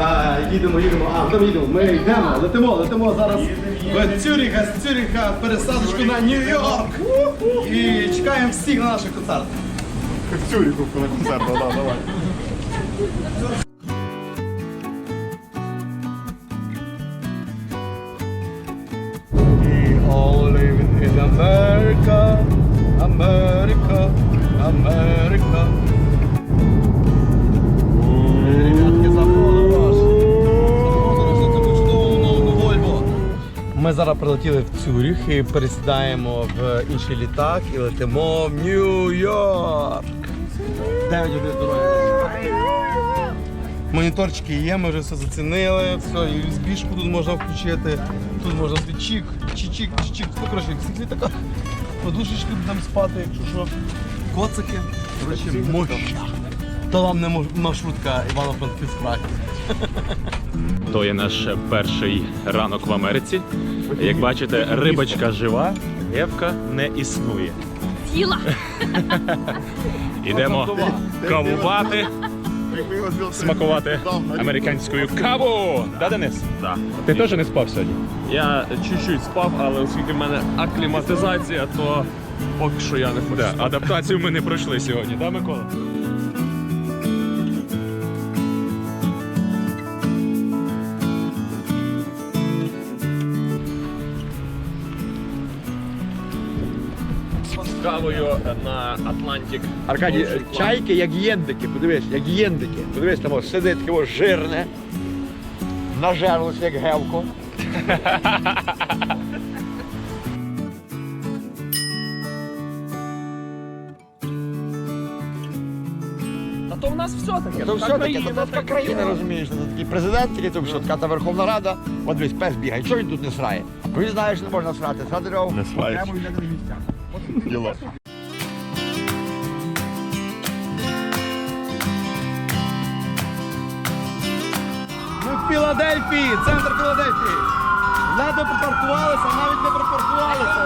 А, їдемо, їдемо. А, там їдемо. Ми йдемо, летимо, летимо зараз в Цюріха, з Цюріха пересадочку на Нью-Йорк. І чекаємо всіх на наших концертах. В Цюріху на концерт, да, давай. We all live in America, America, America. Ми зараз прилетіли в Цюріх і пересідаємо в інший літак і летимо в Нью-Йорк. 9 годин дороги. Моніторчики є, ми вже все зацінили, все, USB-шку тут можна включити, тут можна собі чик, чик-чик, чик. Ну, коротше, в всіх літаках подушечки там спати, якщо що. Коцики. Коротше, моща. То вам не маршрутка Івано-Франківськ Праг. То є наш перший ранок в Америці. Як бачите, рибочка жива, гевка не існує. Тіла. Ідемо кавувати, смакувати американською каву. Да, Денис? Так. Ти теж не спав сьогодні? Я чуть-чуть спав, але оскільки в мене акліматизація, то поки що я не хочу. Да, адаптацію ми не пройшли сьогодні, да, Микола? З на Атлантик. Аркадій, чайки як єндики, подивись, як єндики. Подивись, там ось сидить таке ось жирне, нажерлося, як гевко. Та то в нас все таке. То все таке, то така країна, розумієш, це такий президент, тільки то все, така та Верховна Рада, от дивись, пес бігає, що він тут не срає? Бо він знає, не можна срати, срати треба Не сраєш. окремо місцях. Діло. Ми в Філадельфії, центр Філадельфії. Ледве припаркувалися, навіть не припаркувалися.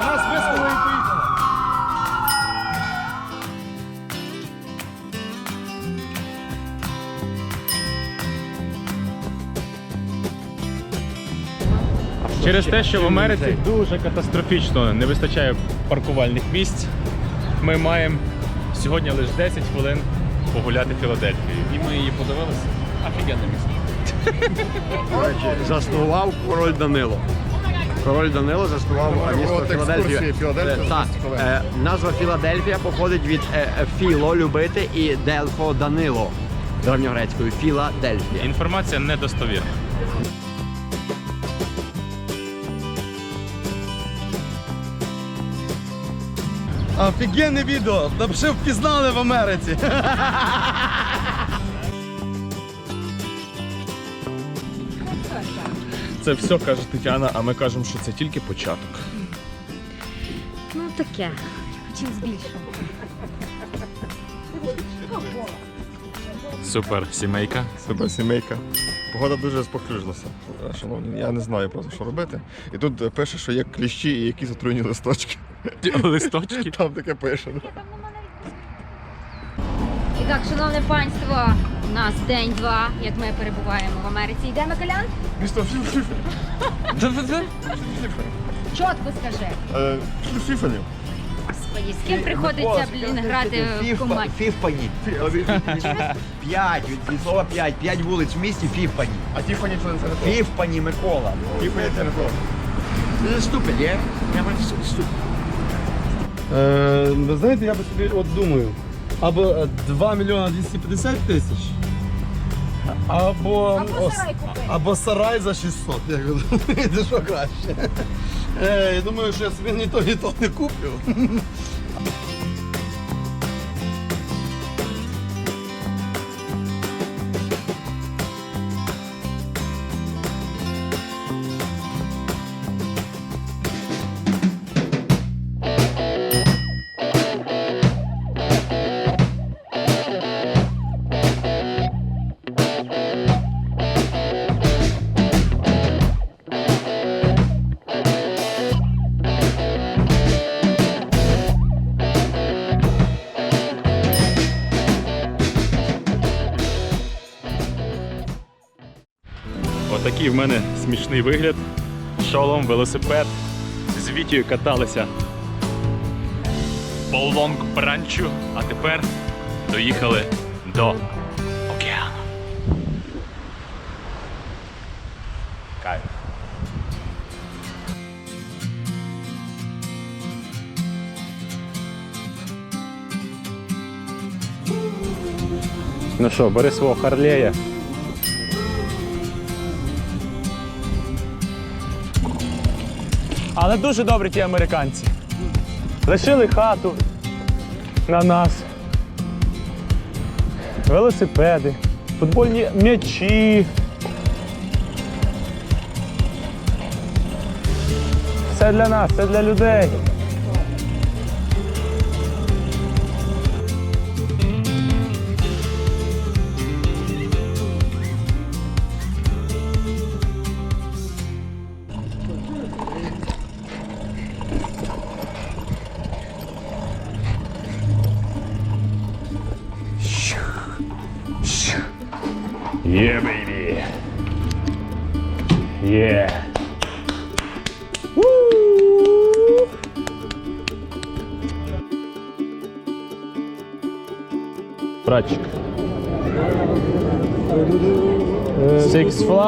Через те, що в Америці дуже катастрофічно не вистачає паркувальних місць, ми маємо сьогодні лише 10 хвилин погуляти Філадельфією. І ми її подивилися. Офігенне місце. Заснував король Данило. Король Данило заснував місто Філадельфія. Е, Так, е, назва Філадельфія походить від е, філо любити і Делфо Данило. Древньогрецькою Філадельфія. Інформація недостовірна. Офігенне відео. Ще впізнали в Америці. Це все каже Тетяна, а ми кажемо, що це тільки початок. Ну таке. Хотів збільшити. Супер сімейка. Супер сімейка. Погода дуже спокрюжилася. Шановні, я не знаю просто, що робити. І тут пише, що є кліщі і якісь отруйні листочки. Листочки. Там таке пише. І так, шановне панство, у нас день-два, як ми перебуваємо в Америці. Йдемо, Колян? Місто Фіфелів. Чітко скажи. Е, Фіфелів. Господі, з ким приходиться, блін, грати в команді? Фівпані. П'ять, від, від слова п'ять. П'ять вулиць в місті Фівпані. А Тіфані це не то. Фівпані Микола. Тіфані це не то. Це ступid, є? Я говорю, ступid. Е, ви знаєте, я би собі от думаю, або е, 2 мільйона 250 тисяч, або, Або сарай купити. або сарай за 600. Як ви думаєте, що краще? Е, я думаю, що я собі ні то, ні то не куплю. Отакий в мене смішний вигляд. Шолом, велосипед. З Вітєю каталися по лонг-бранчу, а тепер доїхали до океану. Кайф. Ну що, бери свого Харлея. Але дуже добрі ті американці. Лишили хату на нас. Велосипеди, футбольні м'ячі. Все для нас, все для людей.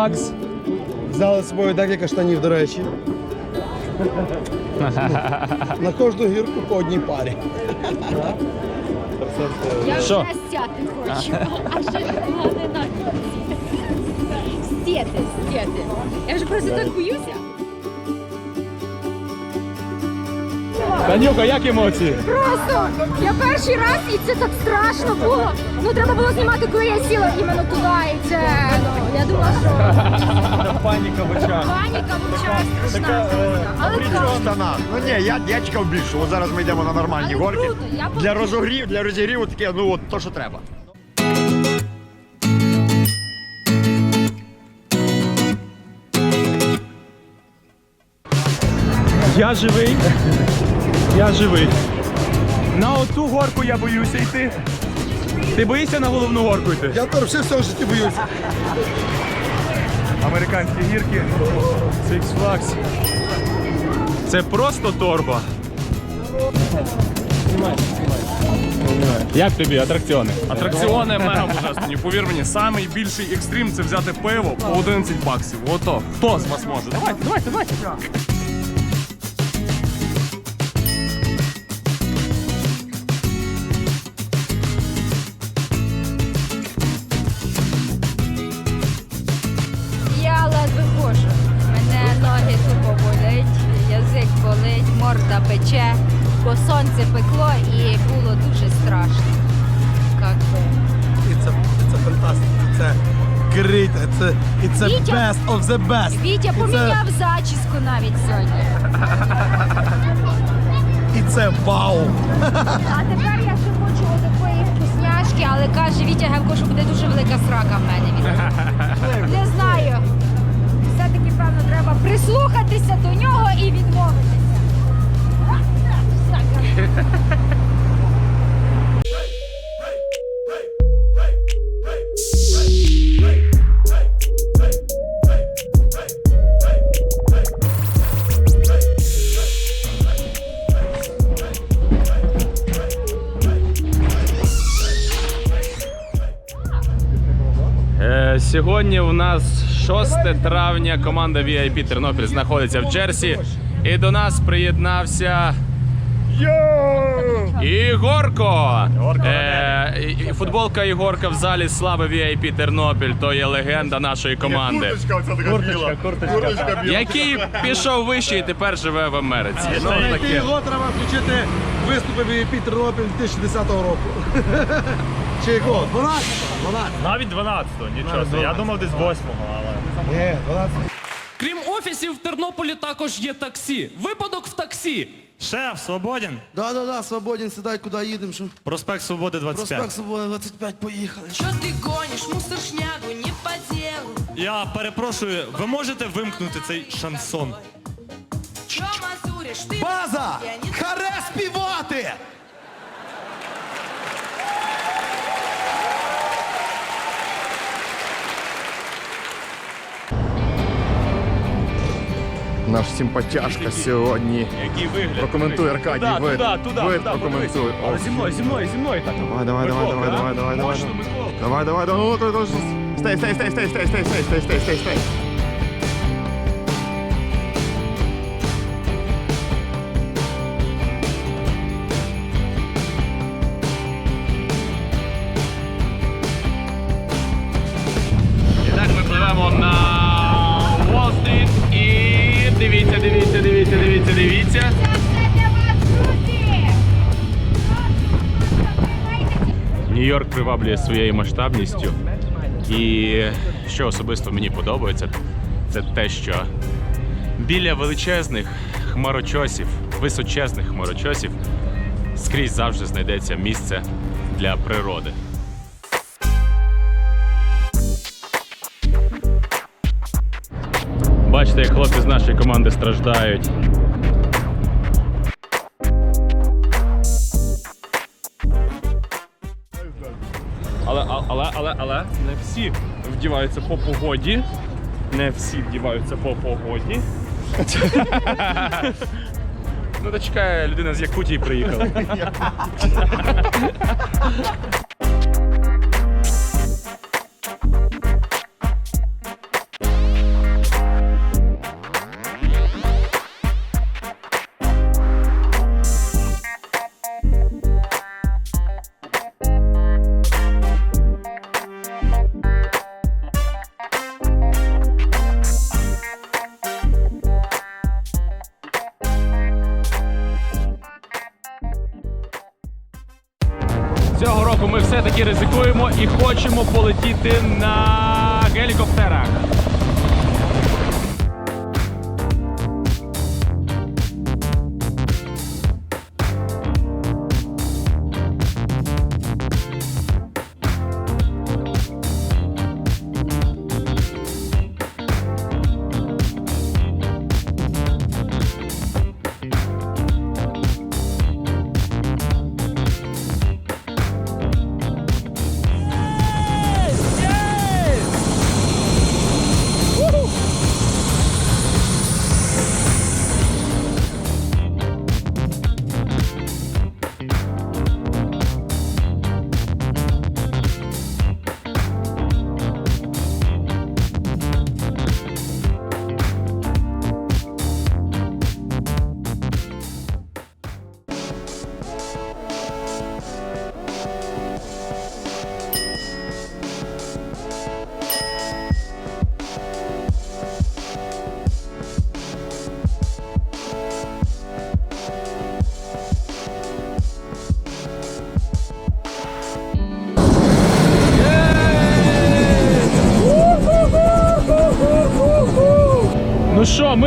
Flags. Взяли з собою декілька штанів, до речі. На кожну гірку по одній парі. Я Що? вже сяти хочу. А ще не на кінці. Сіти, сіти. Я вже просто так боюся. Танюка, як емоції? Просто я перший раз і це так страшно було. Ну треба було знімати, коли я сіла іменно туди. І це ну, я думала, що Паніка в очах. паніка в очах страшна. Але штанах. Ну ні, я, я чекав більше. От зараз ми йдемо на нормальні Але горки. круто, я Для розогрів, для розігріву таке, ну от то, що треба. Я живий. Я живий. На оту горку я боюся йти. Ти боїшся на головну горку йти? Я теж все в житті боюся. Американські гірки. Six Flags. Це просто торба. Як тобі атракціони? Атракціони мега божественні. Повір мені, самий більший екстрім це взяти пиво по 11 баксів. Ото. Хто з вас може? Давайте, давайте, давайте. Це, і це Вітя- best of the best. Вітя І це- поміняв зачіску навіть сьогодні. І це вау. А тепер я ще хочу отакої вкусняшки, але каже Вітя Гевко, що буде дуже велика срака в мене. від- Не знаю. Все-таки, певно, треба прислухатися 6 травня. Команда VIP Тернопіль знаходиться в Джерсі. І до нас приєднався. Ігорко! Е, футболка Ігорка в залі слави VIP Тернопіль. То є легенда нашої команди. Курточка. Курточка. Який пішов вище і тепер живе в Америці. Таке? його треба включити виступи VIP Тернопіль 2010 року. Чи якого? 12? 12. Навіть 12-го, нічого. собі. Я думав десь 8-го, але. Ні, 12. Крім офісів, в Тернополі також є таксі. Випадок в таксі. Шеф, свободен. Да, да, да, свободен, сідай, куди їдемо, що? Проспект Свободи 25. Проспект Свободи 25, поїхали. Чё ты гонишь, мусор шнягу, не по делу Я перепрошую, ви можете вимкнути цей шансон? Чё мазуришь, ты База! Я не Харе співати! Наш симпатяшка сьогодні. Який вигляд. Прокоментуй, Аркадій, Туди, вид. туди, туди, Вид туди, прокоментуй. подивись. Але зі мною, зі мною, зі мною так. Давай, давай, давай, Миколка, давай, а? давай, давай, давай. Мощно, Миколка. Давай, давай, давай. Ну. Стей, стей, стей, стей, стей, стей, стей, стей, стей, стей, стей. Приваблює своєю масштабністю. І що особисто мені подобається, це те, що біля величезних хмарочосів, височезних хмарочосів, скрізь завжди знайдеться місце для природи. Бачите, як хлопці з нашої команди страждають. Але, але, але, але не всі вдіваються по погоді. Не всі вдіваються по погоді. Ну, та чекає, людина з Якутії приїхала.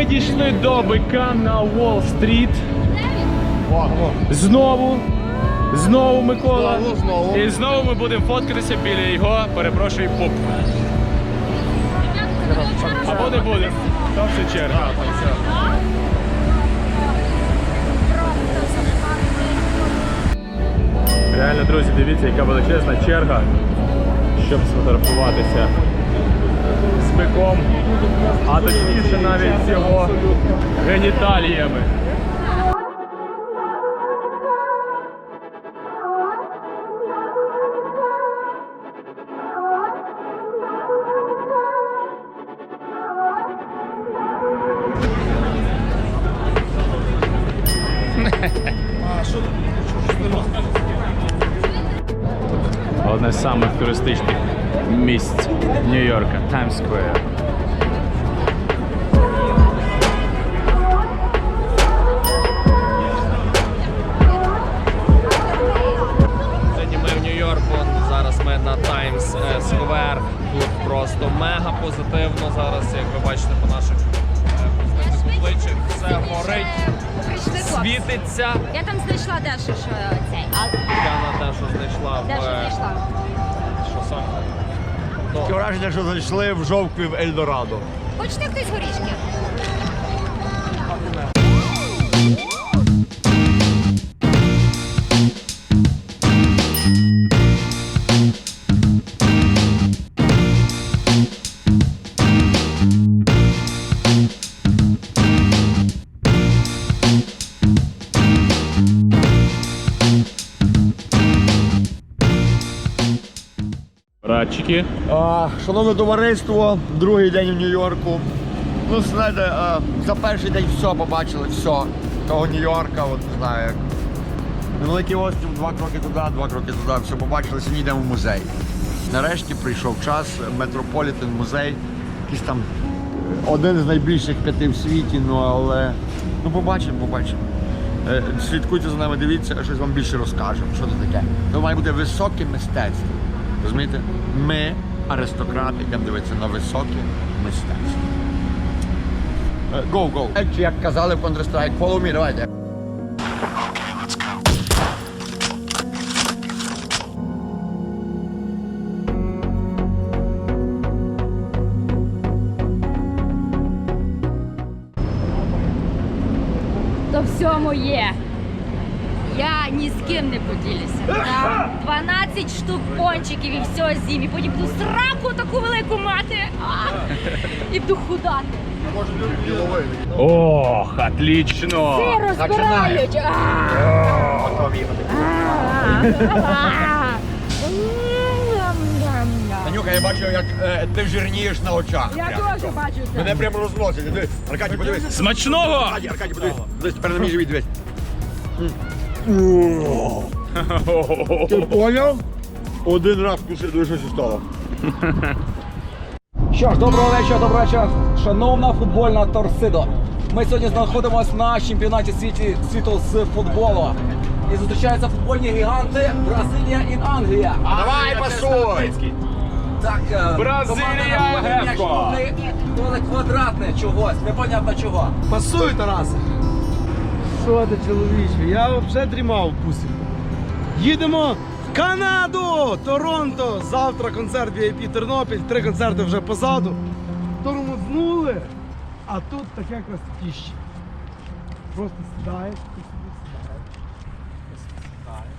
дійшли до бика на Уолл-стріт. Знову. Знову Микола. Знову, знову. І знову ми будемо фоткатися біля його, перепрошую, пуп. Або не будемо. Там все черга. Реально, друзі, дивіться, яка величезна черга, щоб сфотографуватися з а точніше навіть з його геніталіями. Світиться. Я там знайшла дещо, що цей. А Діана те, що знайшла в де що е, знайшла? що саме? Таке враження, що зайшли в жовтві в Ельдорадо. Хочете хтось горішки? Радчики. А, шановне товариство, другий день в Нью-Йорку. Ну, знаєте, а, за перший день все побачили, все. Того Нью-Йорка, от не знаю, як. Великий острів, два кроки туди, два кроки туди, все побачили, сьогодні йдемо в музей. Нарешті прийшов час, Метрополітен музей, якийсь там е, один з найбільших п'яти в світі, ну але ну побачимо, побачимо. Е, Слідкуйте за нами, дивіться, щось вам більше розкажемо. Що це таке? Це має бути високе мистецтво. Розумієте? Ми, аристократи, йдемо дивитися на високе мистецтво. Е, Go, go. Е, Чи як казали в Counter-Strike, follow me, давайте. То все моє. Я ні з ким не поділюся. Там 12 штук пончиків і все з'їм. І потім буду сраку таку велику мати. А! І буду худати. Ох, отлично! Ти розбирають. А! А! Танюка, я бачу, як е, ти жирнієш на очах. Я прям. теж бачу це. Мене прямо розносить. Аркадій, подивись. Смачного! Аркадій, Аркадій, подивись. Дивись, тепер на мій живіт, дивись. Ти поняв? Один раз кусив, диви, стало. Що ж, доброго вечора, доброго вечора, шановна футбольна торсидо. Ми сьогодні знаходимося на чемпіонаті світі, світу з футболу. І зустрічаються футбольні гіганти Бразилія і Англія. Давай, пасуй! Так, е, Бразилія, команда вони поле квадратне чогось, непонятно чого. Пасуй, Тарасе. Що ти? Я взагалі дрімав пусів. Їдемо в Канаду! Торонто! Завтра концерт VIP Тернопіль, три концерти вже позаду. Тормознули, а тут таке красотіще. Просто сідаєш, собі сідаєш. ти собі сідаєш,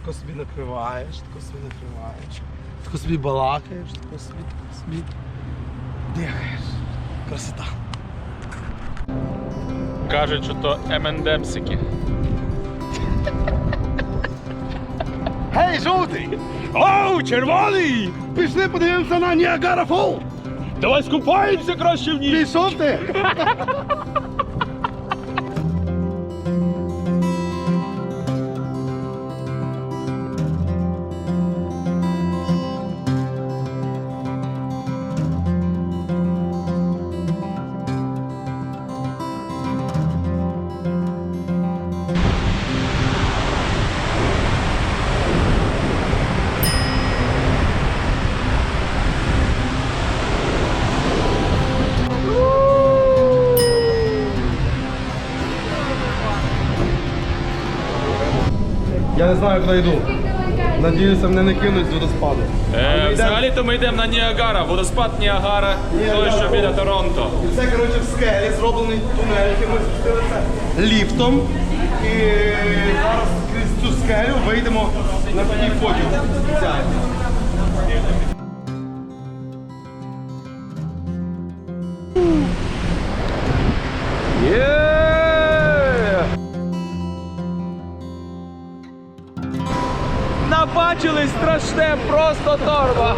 тако собі накриваєш, тако собі накриваєш, тако собі балакаєш, тако собі, тако собі дихаєш. Красота. Кажуть, що то МНДМсики. Гей, жовтий! Оу, червоний! Пішли подивимося на Ніагара Фол! Давай скупаємося краще в ній! Пішов ти! Знаю, куди йду. Надіюся, мене не кинуть з водоспаду. Е, взагалі-то ми йдемо на Ніагара, водоспад Ніагара, той, що біля Торонто. І це, коротше, в скелі зроблений тунель, який ми спустилися ліфтом. І зараз крізь цю скелю вийдемо на такий потяг Набачили страшне, просто торба.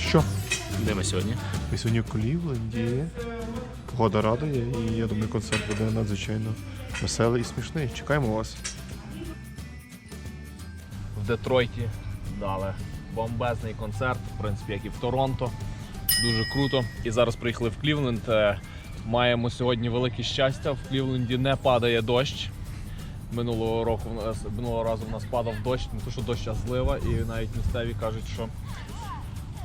Що? Де ми сьогодні? Ми сьогодні в Клівленді. Погода радує, і я думаю, концерт буде надзвичайно веселий і смішний. Чекаємо вас. в Детройті дали бомбезний концерт, в принципі, як і в Торонто. Дуже круто. І зараз приїхали в Клівленд. Е, Маємо сьогодні велике щастя. В Клівленді не падає дощ. Минулого року минулого разу в нас падав дощ, не то що дощ, злива, і навіть місцеві кажуть, що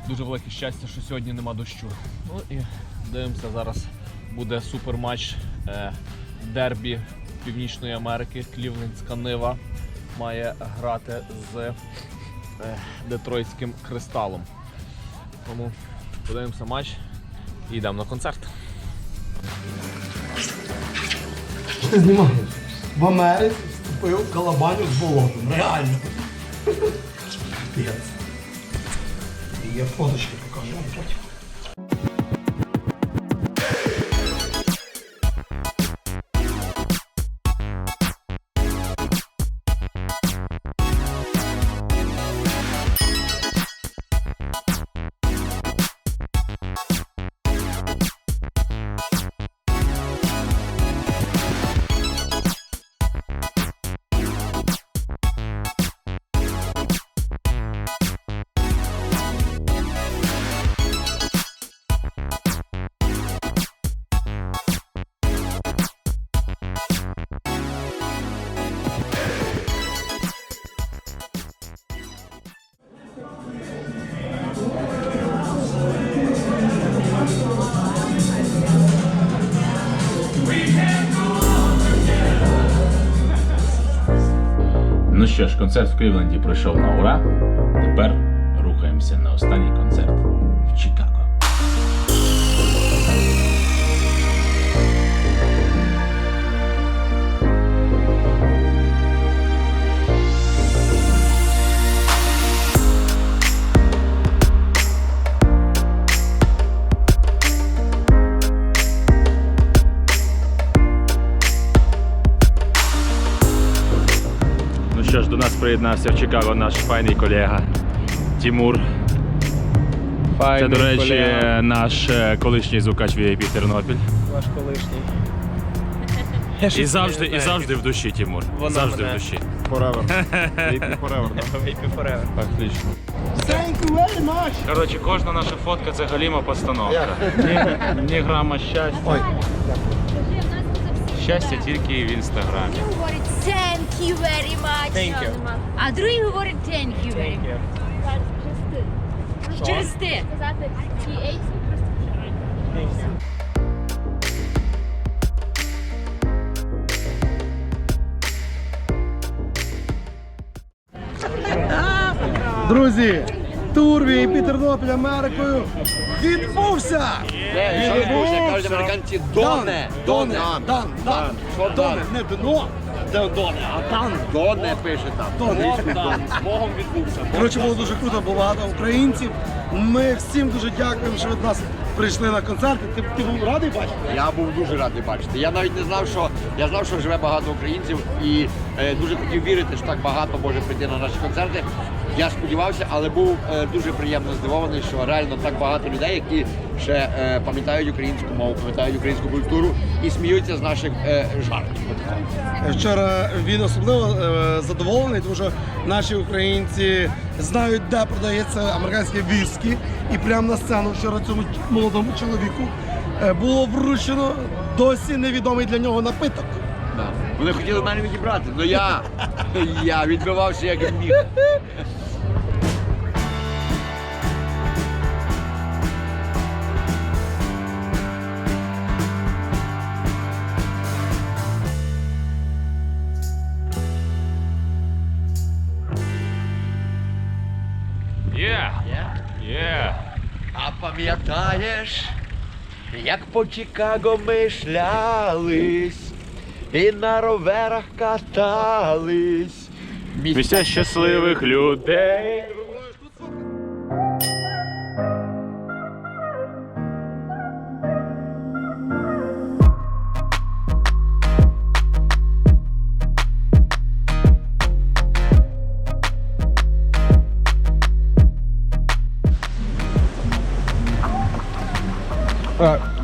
дуже велике щастя, що сьогодні нема дощу. Ну і дивимося, зараз буде супер матч е, дербі Північної Америки. Клівлендська Нива має грати з е, детройтським кристалом. Тому подивимося матч і йдемо на концерт. Що ти знімаєш? В Америці вступив калабаню з болотом. Реально. Капець. Є фоточки концерт в Кливленді пройшов на ура. Тепер рухаємося на останній концерт в Чикаго. Що ж, до нас приєднався в Чикаго наш файний колега Тімур. Це, до речі, наш е, колишній звукач VIP Тернопіль. Ваш колишній. І завжди, і завжди в душі, Тімур. Вона завжди мене. в душі. Forever. Happy forever, да? Вейпі Forever. Отлично. Thank you very much. Коротше, кожна наша фотка це галіма постановка. Ні, ні грама щастя. Ой. Щастя тільки в інстаграмі. Один говорить thank you very much. Thank you. А другий говорить thank you very much. Через ти. Друзі, тур від Тернопіль Америкою відбувся! Кажуть американці Доне, доне, дан, дан, доне, не дно, доне, а дан. Доне пише там. Доне. Богом відбувся. Коротше, було дуже круто, було багато українців. Ми всім дуже дякуємо, що ви до нас прийшли на концерти. Ти, ти був радий бачити? Я був дуже радий бачити. Я навіть не знав, що я знав, що живе багато українців і е, дуже хотів вірити, що так багато може прийти на наші концерти. Я сподівався, але був е, дуже приємно здивований, що реально так багато людей, які ще е, пам'ятають українську мову, пам'ятають українську культуру і сміються з наших е, жартів. Вчора він особливо задоволений, тому що наші українці знають, де продається американське віскі. І прямо на сцену вчора цьому молодому чоловіку було вручено досі невідомий для нього напиток. Вони хотіли мене відібрати, але я, я відбивався як міг. Пам'ятаєш, як по Чикаго ми шлялись і на роверах катались. Місця щасливих людей.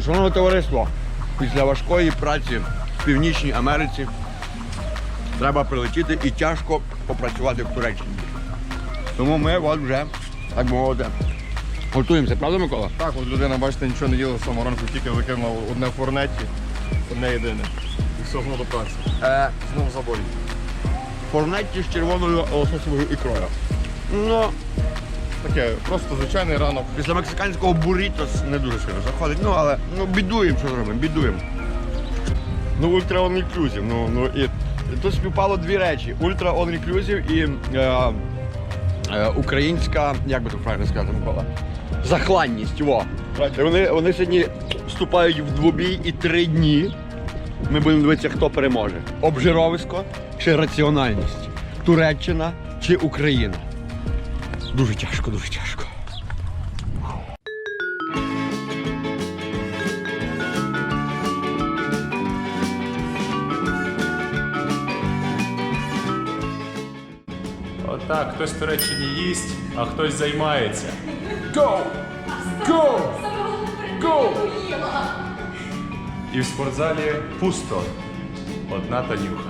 Шановне товариство, після важкої праці в Північній Америці треба прилетіти і тяжко попрацювати в Туреччині. Тому ми от вже, так би мовити, готуємося, правда, Микола? Так, от людина, бачите, нічого не діла з самого ранку, тільки закинула одне в форнеті, одне єдине. І все знову до праці. Е, Знову забой. форнетті з червоною лососовою ікрою. Ну, Таке, просто звичайний ранок. після мексиканського бурітос не дуже сильно заходить, ну але ну, бідуємо, що зробимо, бідуємо. Ну, ультра all inclusive, ну, ну і, і тут співпало дві речі: ультра all inclusive і е, е, українська, як би це правильно сказати, Микола? Захланність. Во. Вони, вони сьогодні вступають в двобій і три дні. Ми будемо дивитися, хто переможе. Обжировисько чи раціональність? Туреччина чи Україна? Дуже тяжко, дуже тяжко. Отак, хтось в Туреччині їсть, а хтось займається. Go! Go! Go! І в спортзалі пусто. Одна Танюха.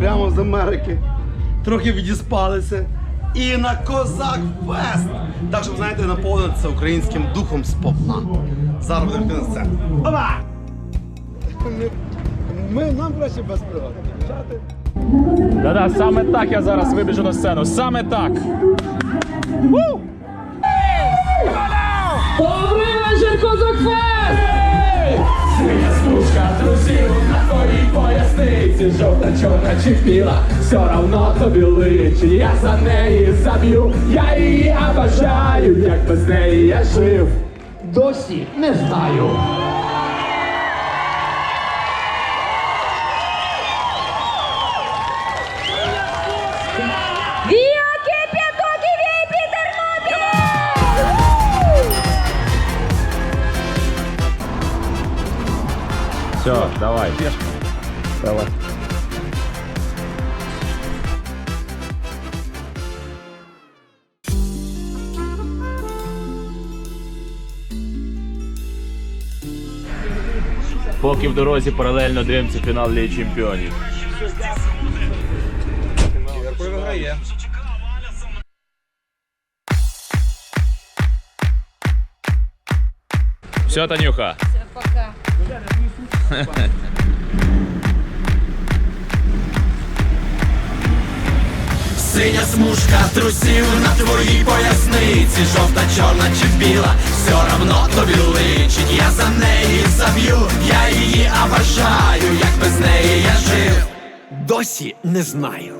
Прямо з Америки, трохи відіспалися. І на Козак Фест! Так що, знаєте, наповнитися українським духом сповна. Зараз будемо йти на сцену. Опа! Ми, нам краще без пригод. Да-да, саме так я зараз вибіжу на сцену. Саме так. Ву! Козак Фест! Друзів. На твоїй поясниці, жовта, чорна чи біла, все равно тобі личить, я за неї заб'ю, я її обожаю, як без неї я жив, досі не знаю. Поки в дорозі паралельно дивимося фінал Ліги Чемпіонів. Все, Танюха. Пока. Синя смужка трусів на твоїй поясниці, жовта, чорна чи біла, все равно тобі личить, я за неї заб'ю, я її обожаю, як без неї я жив. Досі не знаю.